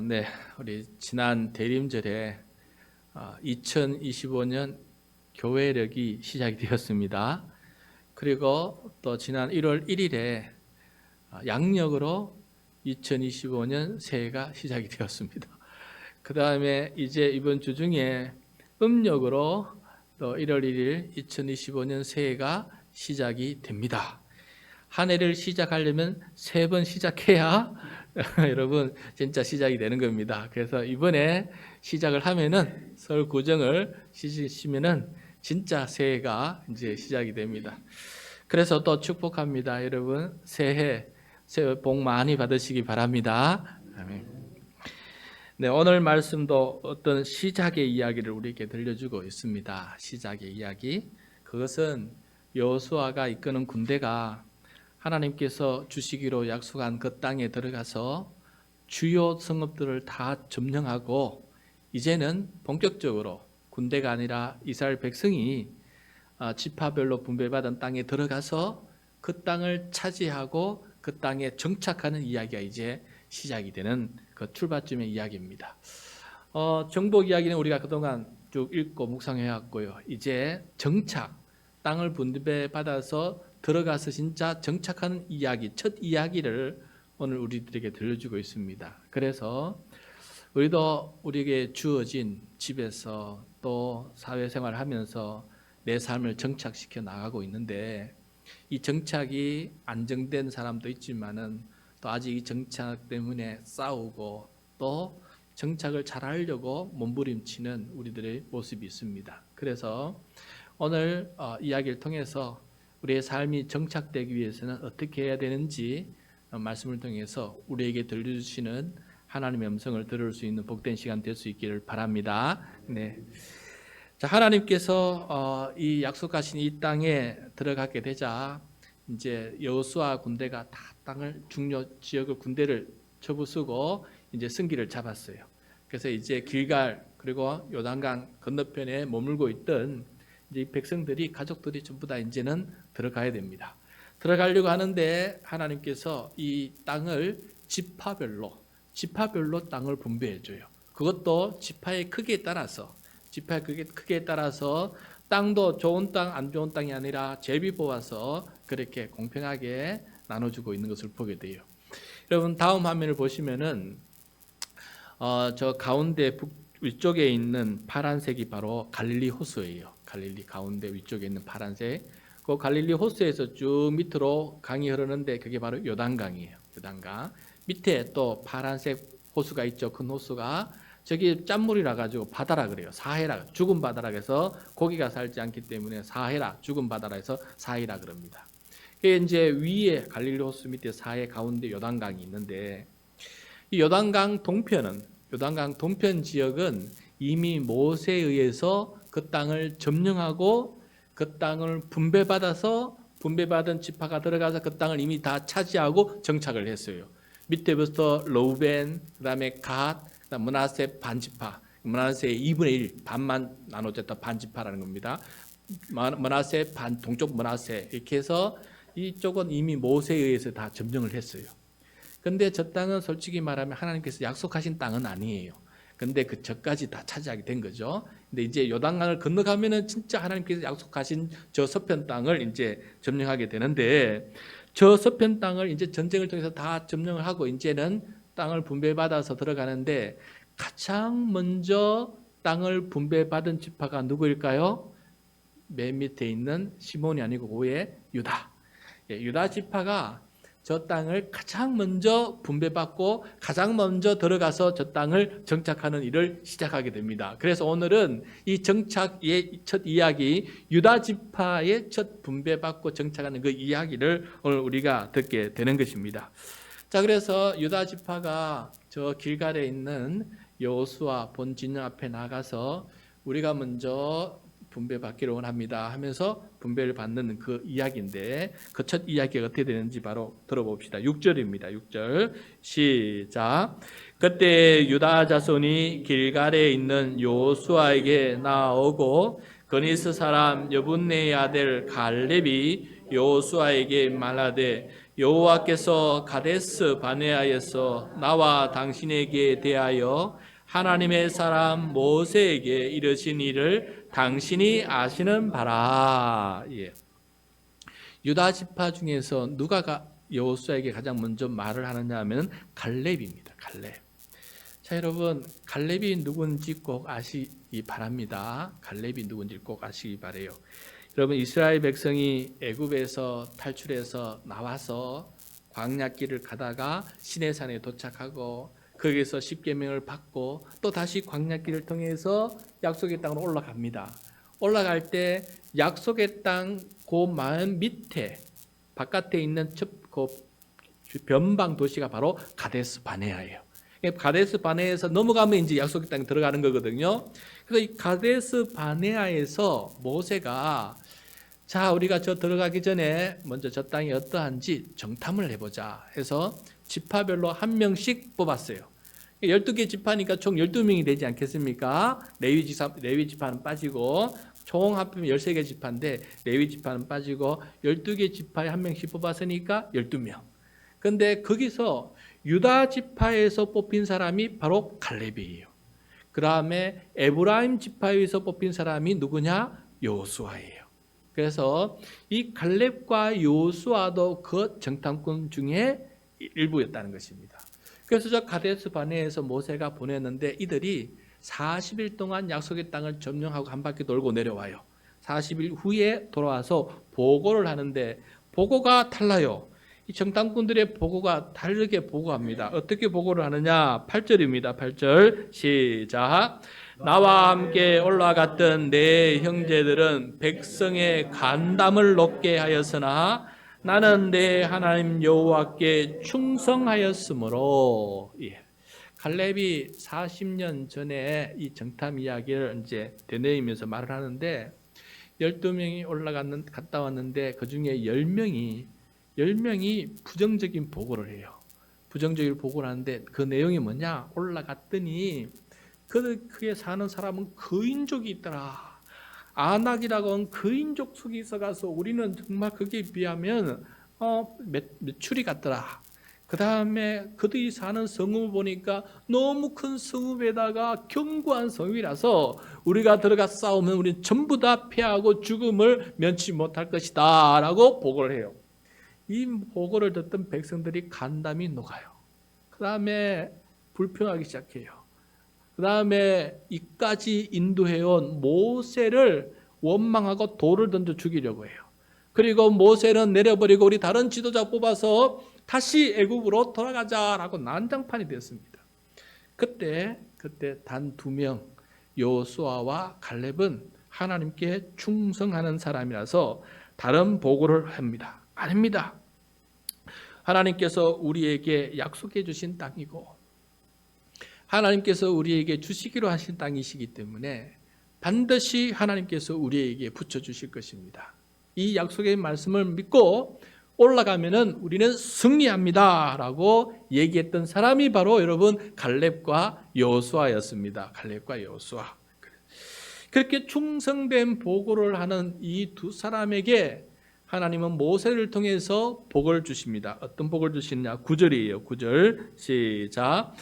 네, 우리 지난 대림절에 2025년 교회력이 시작이 되었습니다. 그리고 또 지난 1월 1일에 양력으로 2025년 새해가 시작이 되었습니다. 그 다음에 이제 이번 주 중에 음력으로 또 1월 1일 2025년 새해가 시작이 됩니다. 한 해를 시작하려면 세 번 시작해야 여러분 진짜 시작이 되는 겁니다. 그래서 이번에 시작을 하면은 설 구정을 시시면은 진짜 새해가 이제 시작이 됩니다. 그래서 또 축복합니다. 여러분 새해 새해 복 많이 받으시기 바랍니다. 아멘. 네, 오늘 말씀도 어떤 시작의 이야기를 우리에게 들려주고 있습니다. 시작의 이야기. 그것은 여호수아가 이끄는 군대가 하나님께서 주시기로 약속한 그 땅에 들어가서 주요 성읍들을 다 점령하고 이제는 본격적으로 군대가 아니라 이스라엘 백성이 아, 지파별로 분배받은 땅에 들어가서 그 땅을 차지하고 그 땅에 정착하는 이야기가 이제 시작이 되는 그 출발점의 이야기입니다. 어, 정복 이야기는 우리가 그동안 쭉 읽고 묵상해 왔고요. 이제 정착, 땅을 분배받아서 들어가서 진짜 정착하는 이야기, 첫 이야기를 오늘 우리들에게 들려주고 있습니다. 그래서 우리도 우리에게 주어진 집에서 또 사회생활 하면서 내 삶을 정착시켜 나가고 있는데 이 정착이 안정된 사람도 있지만은 또 아직 이 정착 때문에 싸우고 또 정착을 잘 하려고 몸부림치는 우리들의 모습이 있습니다. 그래서 오늘 어, 이야기를 통해서 우리의 삶이 정착되기 위해서는 어떻게 해야 되는지 어, 말씀을 통해서 우리에게 들려주시는 하나님의 음성을 들을 수 있는 복된 시간 될 수 있기를 바랍니다. 네. 자, 하나님께서 어, 이 약속하신 이 땅에 들어가게 되자 이제 여호수아 군대가 다 땅을 중요 지역을 군대를 쳐부수고 이제 승기를 잡았어요. 그래서 이제 길갈 그리고 요단강 건너편에 머물고 있던 이제 이 백성들이 가족들이 전부 다 이제는 들어가야 됩니다. 들어가려고 하는데 하나님께서 이 땅을 지파별로 지파별로 땅을 분배해 줘요. 그것도 지파의 크기에 따라서 지파의 크기, 크기에 따라서 땅도 좋은 땅, 안 좋은 땅이 아니라 제비 뽑아서 그렇게 공평하게 나눠주고 있는 것을 보게 돼요. 여러분 다음 화면을 보시면은 어, 저 가운데 북 위쪽에 있는 파란색이 바로 갈릴리 호수예요. 갈릴리 가운데 위쪽에 있는 파란색. 그 갈릴리 호수에서 쭉 밑으로 강이 흐르는데 그게 바로 요단강이에요. 요단강. 밑에 또 파란색 호수가 있죠. 큰 호수가 저기 짠물이라 가지고 바다라 그래요. 사해라. 죽은 바다라 해서 고기가 살지 않기 때문에 사해라. 죽은 바다라 해서 사해라 그럽니다. 그게 이제 위에 갈릴리 호수 밑에 사해 가운데 요단강이 있는데 이 요단강 동편은 요단강 동편 지역은 이미 모세에 의해서 그 땅을 점령하고 그 땅을 분배받아서 분배받은 지파가 들어가서 그 땅을 이미 다 차지하고 정착을 했어요. 밑에부터 로벤, 그다음에 갓, 문하세 반지파, 문하세의 2분의 1 반만 나눠졌다 반지파라는 겁니다. 문하세 반 동쪽 문하세 이렇게 해서 이쪽은 이미 모세에 의해서 다 점령을 했어요. 근데 저 땅은 솔직히 말하면 하나님께서 약속하신 땅은 아니에요. 근데 그 저까지 다 차지하게 된 거죠. 근데 이제 요단강을 건너가면은 진짜 하나님께서 약속하신 저 서편 땅을 이제 점령하게 되는데 저 서편 땅을 이제 전쟁을 통해서 다 점령을 하고 이제는 땅을 분배받아서 들어가는데 가장 먼저 땅을 분배받은 지파가 누구일까요? 맨 밑에 있는 시몬이 아니고 오의 유다. 예, 유다 지파가 저 땅을 가장 먼저 분배받고 가장 먼저 들어가서 저 땅을 정착하는 일을 시작하게 됩니다. 그래서 오늘은 이 정착의 첫 이야기, 유다 지파의 첫 분배받고 정착하는 그 이야기를 오늘 우리가 듣게 되는 것입니다. 자, 그래서 유다 지파가 저 길갈에 있는 여호수아 본 진영 앞에 나가서 우리가 먼저 분배받기를 원합니다 하면서 분배를 받는 그 이야기인데 그 첫 이야기가 어떻게 되는지 바로 들어봅시다. 6절입니다. 6절 시작. 그때 유다 자손이 길갈에 있는 요수아에게 나오고 그니스 사람 여분네의 아들 갈렙이 요수아에게 말하되 여호와께서 가데스 바네아에서 나와 당신에게 대하여 하나님의 사람 모세에게 이르신 일을 당신이 아시는 바라. 예. 유다 지파 중에서 누가 여호수아에게 가장 먼저 말을 하느냐 하면 갈렙입니다. 갈렙. 자, 여러분, 갈렙이 누군지 꼭 아시기 바랍니다. 갈렙이 누군지 꼭 아시기 바래요. 여러분, 이스라엘 백성이 애굽에서 탈출해서 나와서 광야길을 가다가 시내산에 도착하고 거기서 십계명을 받고 또 다시 광야길을 통해서 약속의 땅으로 올라갑니다. 올라갈 때 약속의 땅 그 마음 밑에 바깥에 있는 그 변방 도시가 바로 가데스 바네아예요. 가데스 바네아에서 넘어가면 이제 약속의 땅에 들어가는 거거든요. 그래서 이 가데스 바네아에서 모세가 자 우리가 저 들어가기 전에 먼저 저 땅이 어떠한지 정탐을 해보자 해서 지파별로 한 명씩 뽑았어요. 12개 지파니까 총 12명이 되지 않겠습니까? 레위 지파, 레위 지파는 빠지고 총 합하면 13개 지파인데 레위 지파는 빠지고 12개 지파에 한 명씩 뽑았으니까 12명. 근데 거기서 유다 지파에서 뽑힌 사람이 바로 갈렙이에요. 그 다음에 에브라임 지파에서 뽑힌 사람이 누구냐? 요수아예요. 그래서 이 갈렙과 요수아도 그 정탐꾼 중에 일부였다는 것입니다. 그래서 저 가데스 바네에서 모세가 보냈는데 이들이 40일 동안 약속의 땅을 점령하고 한 바퀴 돌고 내려와요. 40일 후에 돌아와서 보고를 하는데 보고가 달라요. 이 정탐꾼들의 보고가 다르게 보고합니다. 어떻게 보고를 하느냐? 8절입니다. 8절 시작. 나와 함께 올라갔던 내 형제들은 백성의 간담을 높게 하였으나 나는 내 하나님 여호와께 충성하였으므로 예. 갈렙이 40년 전에 이 정탐 이야기를 이제 되뇌이면서 말을 하는데 12명이 올라갔는 갔다 왔는데 그 중에 10명이 10명이 부정적인 보고를 해요. 부정적인 보고를 하는데 그 내용이 뭐냐? 올라갔더니 그 그에 사는 사람은 거인족이 있더라. 하는 거인족 속에 있어가서 우리는 정말 거기에 비하면 어, 몇, 몇추리 같더라. 그 다음에 그들이 사는 성읍을 보니까 너무 큰 성읍에다가 견고한 성읍이라서 우리가 들어가 싸우면 우리는 전부 다 피하고 죽음을 면치 못할 것이다 라고 보고를 해요. 이 보고를 듣던 백성들이 간담이 녹아요. 그 다음에 불평하기 시작해요. 그 다음에 이까지 인도해온 모세를 원망하고 돌을 던져 죽이려고 해요. 그리고 모세는 내려버리고 우리 다른 지도자 뽑아서 다시 애굽으로 돌아가자라고 난장판이 되었습니다. 그때 그때 단 두명 요수아와 갈렙은 하나님께 충성하는 사람이라서 다른 보고를 합니다. 아닙니다. 하나님께서 우리에게 약속해 주신 땅이고 하나님께서 우리에게 주시기로 하신 땅이시기 때문에 반드시 하나님께서 우리에게 붙여 주실 것입니다. 이 약속의 말씀을 믿고 올라가면은 우리는 승리합니다 라고 얘기했던 사람이 바로 여러분 갈렙과 여수아였습니다. 갈렙과 여수아. 그렇게 충성된 보고를 하는 이 두 사람에게 하나님은 모세를 통해서 복을 주십니다. 어떤 복을 주시느냐? 9절이에요. 9절. 시작.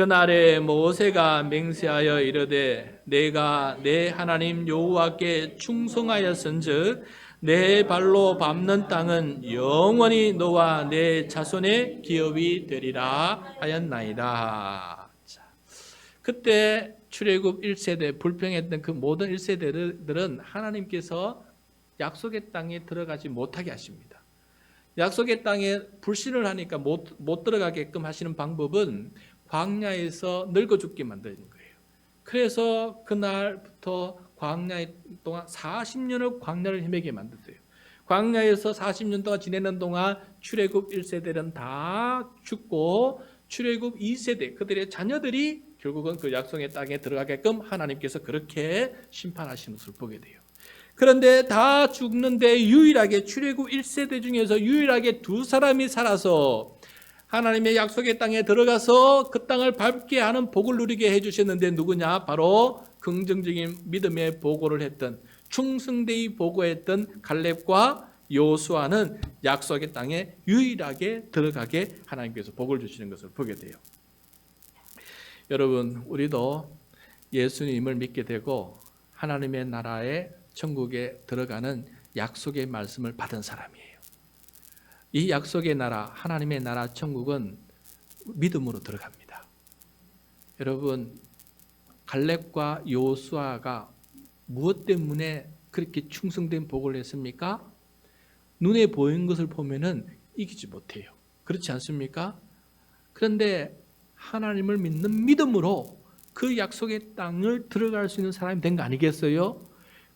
그날에 모세가 맹세하여 이르되 내가 내 하나님 여호와께 충성하였은즉 내 발로 밟는 땅은 영원히 너와 내 자손의 기업이 되리라 하였나이다. 자, 그때 출애굽 1세대 불평했던 그 모든 1세대들은 하나님께서 약속의 땅에 들어가지 못하게 하십니다. 약속의 땅에 불신을 하니까 못, 못 들어가게끔 하시는 방법은 광야에서 늙어 죽게 만드는 거예요. 그래서 그날부터 광야에 동안 40년을 광야를 헤매게 만드세요. 광야에서 40년 동안 지내는 동안 출애굽 1세대는 다 죽고 출애굽 2세대 그들의 자녀들이 결국은 그 약속의 땅에 들어가게끔 하나님께서 그렇게 심판하시는 것을 보게 돼요. 그런데 다 죽는데 유일하게 출애굽 1세대 중에서 유일하게 두 사람이 살아서 하나님의 약속의 땅에 들어가서 그 땅을 밟게 하는 복을 누리게 해주셨는데 누구냐? 바로 긍정적인 믿음의 보고를 했던 충성되이 보고했던 갈렙과 요수아는 약속의 땅에 유일하게 들어가게 하나님께서 복을 주시는 것을 보게 돼요. 여러분, 우리도 예수님을 믿게 되고 하나님의 나라의 천국에 들어가는 약속의 말씀을 받은 사람이에요. 이 약속의 나라, 하나님의 나라 천국은 믿음으로 들어갑니다. 여러분, 갈렙과 요수아가 무엇 때문에 그렇게 충성된 복을 했습니까? 눈에 보이는 것을 보면은 이기지 못해요. 그렇지 않습니까? 그런데 하나님을 믿는 믿음으로 그 약속의 땅을 들어갈 수 있는 사람이 된 거 아니겠어요?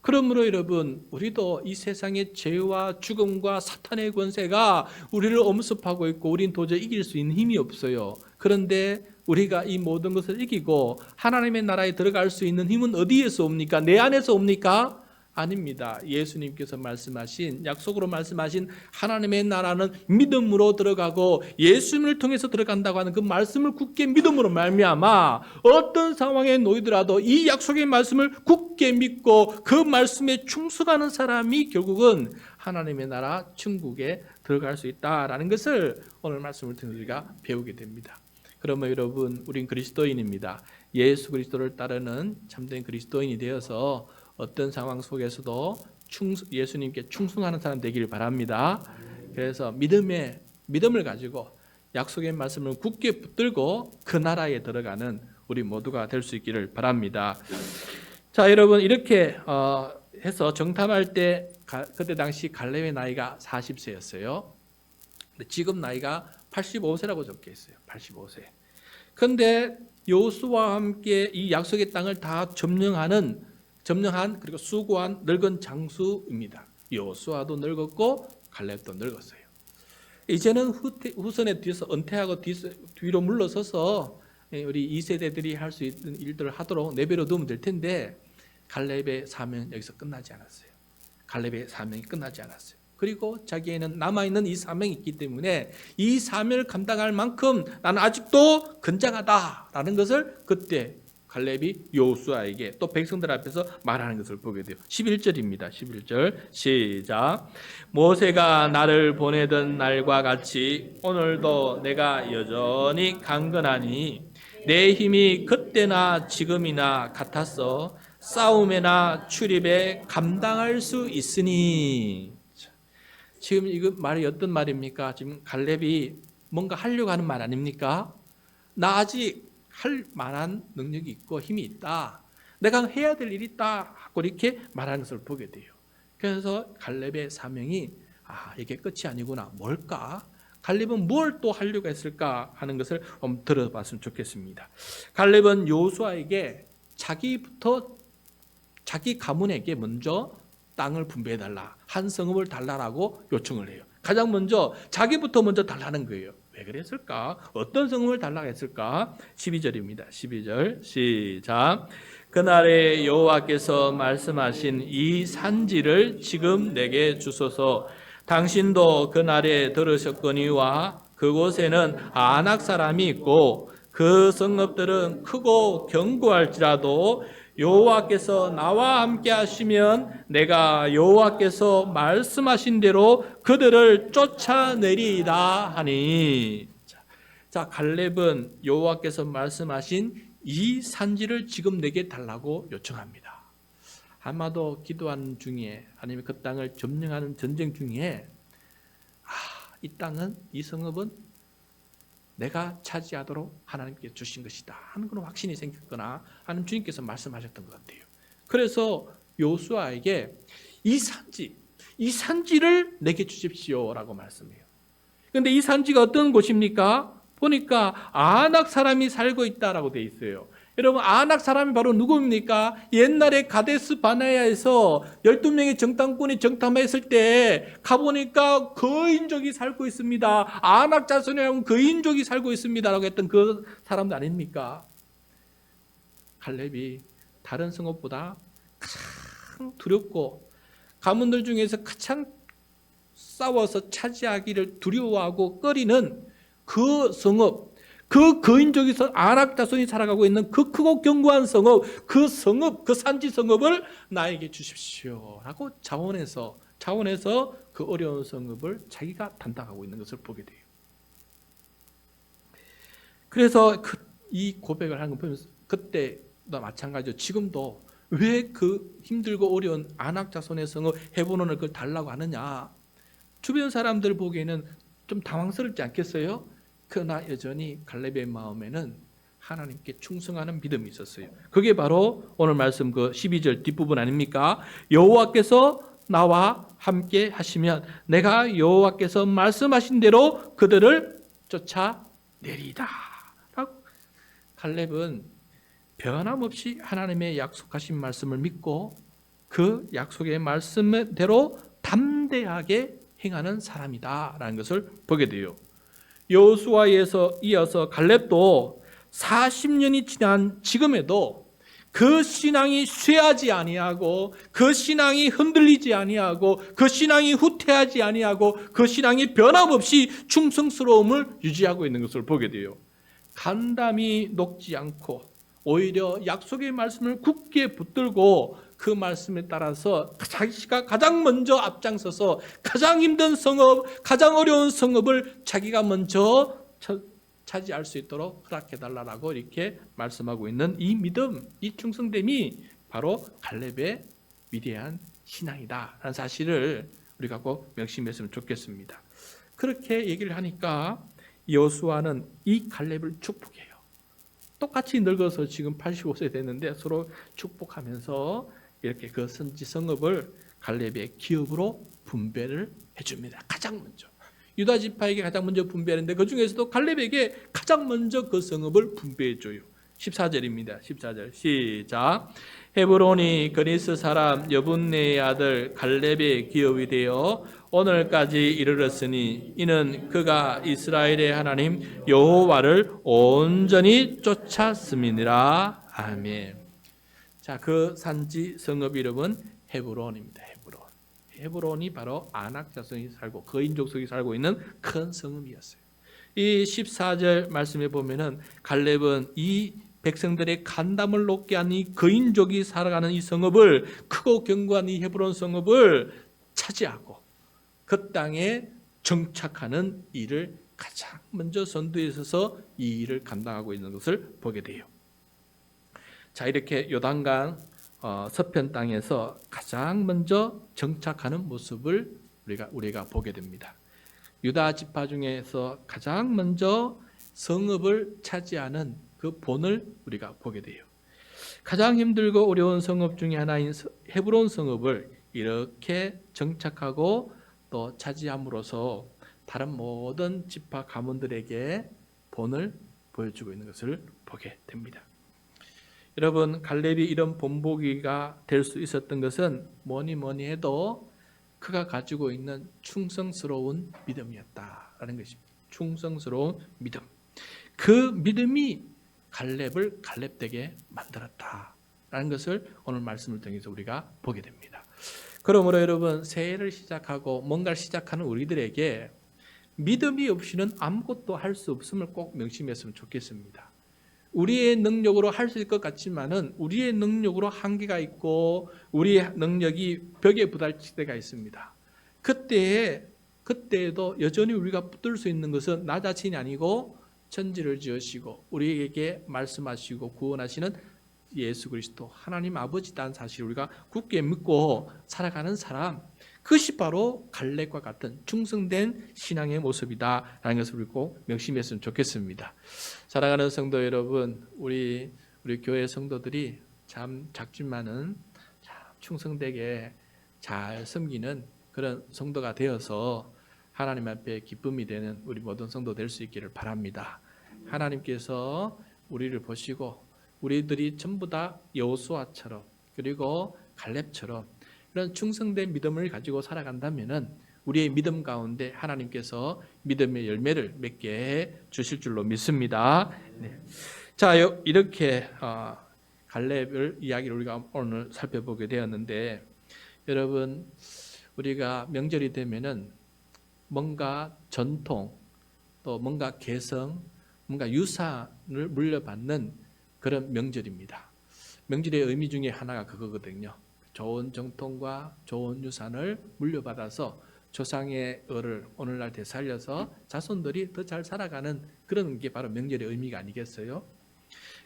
그러므로 여러분, 우리도 이 세상의 죄와 죽음과 사탄의 권세가 우리를 엄습하고 있고 우린 도저히 이길 수 있는 힘이 없어요. 그런데 우리가 이 모든 것을 이기고 하나님의 나라에 들어갈 수 있는 힘은 어디에서 옵니까? 내 안에서 옵니까? 아닙니다. 예수님께서 말씀하신 약속으로 말씀하신 하나님의 나라는 믿음으로 들어가고 예수님을 통해서 들어간다고 하는 그 말씀을 굳게 믿음으로 말미암아 어떤 상황에 놓이더라도 이 약속의 말씀을 굳게 믿고 그 말씀에 충성하는 사람이 결국은 하나님의 나라 천국에 들어갈 수 있다라는 것을 오늘 말씀을 통해 우리가 배우게 됩니다. 그러면 여러분, 우린 그리스도인입니다. 예수 그리스도를 따르는 참된 그리스도인이 되어서 어떤 상황 속에서도 충- 예수님께 충성하는 사람 되기를 바랍니다. 그래서 믿음의 믿음을 가지고 약속의 말씀을 굳게 붙들고 그 나라에 들어가는 우리 모두가 될 수 있기를 바랍니다. 자, 여러분 이렇게 어, 해서 정탐할 때 가- 그때 당시 갈렙의 나이가 40세였어요. 지금 나이가 85세라고 적혀 있어요. 85세. 그런데 요수와 함께 이 약속의 땅을 다 점령하는 점령한 그리고 수고한 늙은 장수입니다. 요수아도 늙었고 갈렙도 늙었어요. 이제는 후손에 뒤에서 은퇴하고 뒤, 뒤로 물러서서 예, 우리 2세대들이 할 수 있는 일들을 하도록 내버려 두면 될 텐데 갈렙의 사명은 여기서 끝나지 않았어요. 갈렙의 사명이 끝나지 않았어요. 그리고 자기에는 남아있는 이 사명이 있기 때문에 이 사명을 감당할 만큼 나는 아직도 건장하다라는 것을 그때 갈렙이 요수아에게 또 백성들 앞에서 말하는 것을 보게 돼요. 11절입니다. 11절 시작. 모세가 나를 보내던 날과 같이 오늘도 내가 여전히 강건하니 내 힘이 그때나 지금이나 같았어 싸움에나 출입에 감당할 수 있으니 자, 지금 이거 말이 어떤 말입니까? 지금 갈렙이 뭔가 하려고 하는 말 아닙니까? 나 아직 할 만한 능력이 있고 힘이 있다. 내가 해야 될 일이 있다. 하고 이렇게 말하는 것을 보게 돼요. 그래서 갈렙의 사명이 아 이게 끝이 아니구나. 뭘까? 갈렙은 뭘 또 하려고 했을까 하는 것을 들어봤으면 좋겠습니다. 갈렙은 요수아에게 자기부터 자기 가문에게 먼저 땅을 분배해 달라 한 성읍을 달라라고 요청을 해요. 가장 먼저 자기부터 먼저 달라는 거예요. 왜 그랬을까? 어떤 성읍을 달라고 했을까? 12절입니다. 12절 시작. 그날에 여호와께서 말씀하신 이 산지를 지금 내게 주소서. 당신도 그날에 들으셨거니와 그곳에는 아낙 사람이 있고 그 성읍들은 크고 견고할지라도 여호와께서 나와 함께 하시면 내가 여호와께서 말씀하신 대로 그들을 쫓아내리이다 하니 자, 자 갈렙은 여호와께서 말씀하신 이 산지를 지금 내게 달라고 요청합니다. 아마도 기도하는 중에 아니면 그 땅을 점령하는 전쟁 중에 아, 이 땅은 이 성읍은 내가 차지하도록 하나님께 주신 것이다 하는 그런 확신이 생겼거나 하는 주님께서 말씀하셨던 것 같아요. 그래서 요수아에게 이 산지, 이 산지를 내게 주십시오라고 말씀해요. 그런데 이 산지가 어떤 곳입니까? 보니까 아낙 사람이 살고 있다라고 돼 있어요. 여러분 아낙 사람이 바로 누구입니까? 옛날에 가데스 바나야에서 12명의 정탐꾼이 정탐했을 때 가보니까 거인족이 살고 있습니다. 아낙 자손이라면 거인족이 살고 있습니다 라고 했던 그 사람도 아닙니까? 갈렙이 다른 성읍보다 가장 두렵고 가문들 중에서 가장 싸워서 차지하기를 두려워하고 꺼리는 그 성읍 그 거인족에서 아낙 자손이 살아가고 있는 그 크고 견고한 성읍, 그 성읍, 그 산지 성읍을 나에게 주십시오 라고 자원해서 차원에서 그 어려운 성읍을 자기가 담당하고 있는 것을 보게 돼요. 그래서 그, 이 고백을 하는 거 보면서 그때도 마찬가지죠. 지금도 왜 그 힘들고 어려운 안악 자손의 성읍 헤브론을 그걸 달라고 하느냐? 주변 사람들 보기에는 좀 당황스럽지 않겠어요? 그러나 여전히 갈렙의 마음에는 하나님께 충성하는 믿음이 있었어요. 그게 바로 오늘 말씀 그 12절 뒷부분 아닙니까? 여호와께서 나와 함께 하시면 내가 여호와께서 말씀하신 대로 그들을 쫓아내리다. 라고 갈렙은 변함없이 하나님의 약속하신 말씀을 믿고 그 약속의 말씀대로 담대하게 행하는 사람이다라는 것을 보게 돼요. 여호수아에서 이어서 갈렙도 40년이 지난 지금에도 그 신앙이 쇠하지 아니하고 그 신앙이 흔들리지 아니하고 그 신앙이 후퇴하지 아니하고 그 신앙이 변함없이 충성스러움을 유지하고 있는 것을 보게 돼요. 간담이 녹지 않고 오히려 약속의 말씀을 굳게 붙들고 그 말씀에 따라서 자기가 가장 먼저 앞장서서 가장 힘든 성업, 가장 어려운 성업을 자기가 먼저 차지할 수 있도록 허락해 달라라고 이렇게 말씀하고 있는 이 믿음, 이 충성됨이 바로 갈렙의 위대한 신앙이다라는 사실을 우리가 꼭 명심했으면 좋겠습니다. 그렇게 얘기를 하니까 여수아는 이 갈렙을 축복해요. 똑같이 늙어서 지금 85세 됐는데 서로 축복하면서 이렇게 그 선지 성읍을 갈렙의 기업으로 분배를 해줍니다. 가장 먼저. 유다 지파에게 가장 먼저 분배하는데 그 중에서도 갈렙에게 가장 먼저 그 성읍을 분배해 줘요. 14절입니다. 14절 시작. 헤브론이 그니스 사람 여분네의 아들 갈렙의 기업이 되어 오늘까지 이르렀으니 이는 그가 이스라엘의 하나님 여호와를 온전히 쫓았음이니라. 아멘. 자, 그 산지 성읍 이름은 헤브론입니다. 헤브론. 헤브론이 바로 아낙 자손이 살고 거인 족속이 살고 있는 큰 성읍이었어요. 이 14절 말씀에 보면은 갈렙은 이 백성들의 간담을 높게 한이 거인족이 살아가는 이 성읍을 크고 견고한 이 헤브론 성읍을 차지하고 그 땅에 정착하는 일을 가장 먼저 선두에 서서 이 일을 감당하고 있는 것을 보게 돼요. 자 이렇게 요단강 어, 서편 땅에서 가장 먼저 정착하는 모습을 우리가 우리가 보게 됩니다. 유다 지파 중에서 가장 먼저 성읍을 차지하는 그 본을 우리가 보게 돼요. 가장 힘들고 어려운 성읍 중에 하나인 헤브론 성읍을 이렇게 정착하고 또 차지함으로써 다른 모든 지파 가문들에게 본을 보여주고 있는 것을 보게 됩니다. 여러분 갈렙이 이런 본보기가 될 수 있었던 것은 뭐니 뭐니 해도 그가 가지고 있는 충성스러운 믿음이었다라는 것입니다. 충성스러운 믿음. 그 믿음이 갈렙을 갈렙되게 만들었다라는 것을 오늘 말씀을 통해서 우리가 보게 됩니다. 그러므로 여러분 새해를 시작하고 뭔가를 시작하는 우리들에게 믿음이 없이는 아무것도 할 수 없음을 꼭 명심했으면 좋겠습니다. 우리의 능력으로 할 수 있을 것 같지만은 우리의 능력으로 한계가 있고 우리의 능력이 벽에 부딪힐 때가 있습니다. 그때에 그때에도 여전히 우리가 붙들 수 있는 것은 나 자신이 아니고 천지를 지으시고 우리에게 말씀하시고 구원하시는 예수 그리스도 하나님 아버지다는 사실을 우리가 굳게 믿고 살아가는 사람 그것이 바로 갈렙과 같은 충성된 신앙의 모습이다라는 것을 꼭 명심했으면 좋겠습니다. 사랑하는 성도 여러분, 우리 우리 교회 성도들이 참 작지만은 참 충성되게 잘 섬기는 그런 성도가 되어서 하나님 앞에 기쁨이 되는 우리 모든 성도 될 수 있기를 바랍니다. 하나님께서 우리를 보시고 우리들이 전부 다 여호수아처럼 그리고 갈렙처럼 이런 충성된 믿음을 가지고 살아간다면은 우리의 믿음 가운데 하나님께서 믿음의 열매를 맺게 해 주실 줄로 믿습니다. 네. 자 이렇게 어, 갈렙을 이야기를 우리가 오늘 살펴보게 되었는데 여러분 우리가 명절이 되면은 뭔가 전통 또 뭔가 개성 뭔가 유산을 물려받는 그런 명절입니다. 명절의 의미 중에 하나가 그거거든요. 좋은 정통과 좋은 유산을 물려받아서 조상의 을을 오늘날 되살려서 자손들이 더 잘 살아가는 그런 게 바로 명절의 의미가 아니겠어요?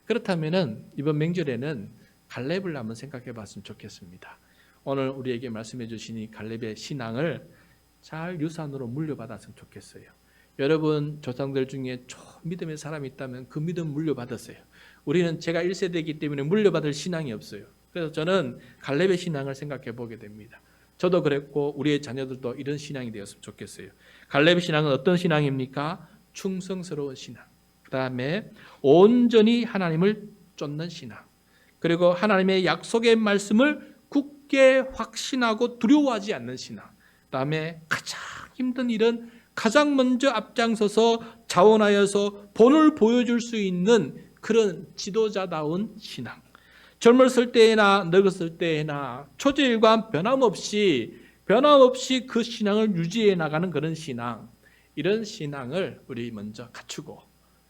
그렇다면은 이번 명절에는 갈렙을 한번 생각해 봤으면 좋겠습니다. 오늘 우리에게 말씀해 이 갈렙의 신앙을 잘 유산으로 물려받았으면 좋겠어요. 여러분 조상들 중에 좀 믿음의 사람이 있다면 그 믿음 물려받았어요. 우리는 제가 1세대이기 때문에 물려받을 신앙이 없어요. 그래서 저는 갈렙의 신앙을 생각해 보게 됩니다. 저도 그랬고 우리의 자녀들도 이런 신앙이 되었으면 좋겠어요. 갈렙의 신앙은 어떤 신앙입니까? 충성스러운 신앙. 그다음에 온전히 하나님을 쫓는 신앙. 그리고 하나님의 약속의 말씀을 굳게 확신하고 두려워하지 않는 신앙. 그다음에 가장 힘든 일은 가장 먼저 앞장서서 자원하여서 본을 보여줄 수 있는 그런 지도자다운 신앙. 젊었을 때나 늙었을 때나 초제일관 변함없이 변함없이 그 신앙을 유지해 나가는 그런 신앙. 이런 신앙을 우리 먼저 갖추고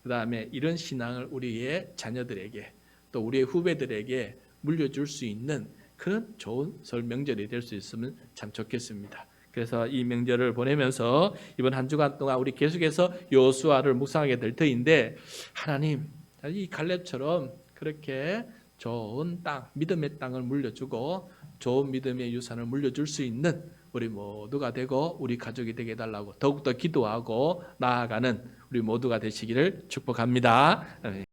그다음에 이런 신앙을 우리의 자녀들에게 또 우리의 후배들에게 물려줄 수 있는 그런 좋은 설 명절이 될 수 있으면 참 좋겠습니다. 그래서 이 명절을 보내면서 이번 한 주간 동안 우리 계속해서 여호수아를 묵상하게 될 터인데 하나님 이 갈렙처럼 그렇게 좋은 땅, 믿음의 땅을 물려주고 좋은 믿음의 유산을 물려줄 수 있는 우리 모두가 되고 우리 가족이 되게 해달라고 더욱더 기도하고 나아가는 우리 모두가 되시기를 축복합니다.